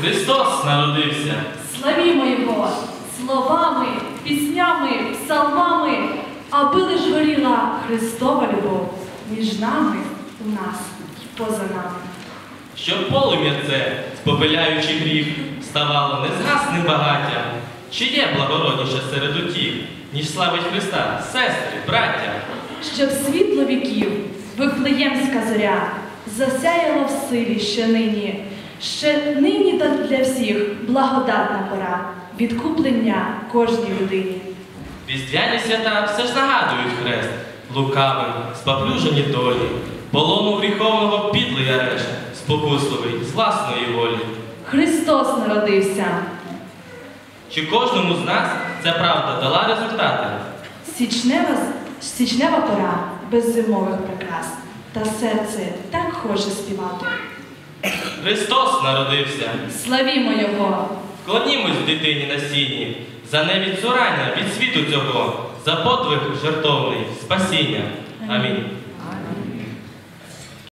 Христос народився. Славімо Його словами, піснями, псалмами, аби лиш горіла Христова любов між нами, у нас і поза нами. Щоб полум'я це, спопиляючи гріх, ставало незгасним багаттям. Чи є благородніше серед утіх, ніж славить Христа, сестри, браття? Щоб світло віків, вифлеємська зоря, засяяла в силі ще нині, ще нині та для всіх благодатна пора, відкуплення кожній людині. Різдвяні свята все ж нагадують хрест, лукавим, споплюжені долі, полону гріховного підлий арешт, спокусливий з власної волі. Христос народився, Чи кожному з нас ця правда дала результати? січнева, січнева пора без зимових прикрас, та серце так хоче співати. Христос народився. Славімо Його! Вклонімось дитині на сіні, за невідсурання від світу цього, за подвиг жертовний, спасіння. Амінь. Амінь.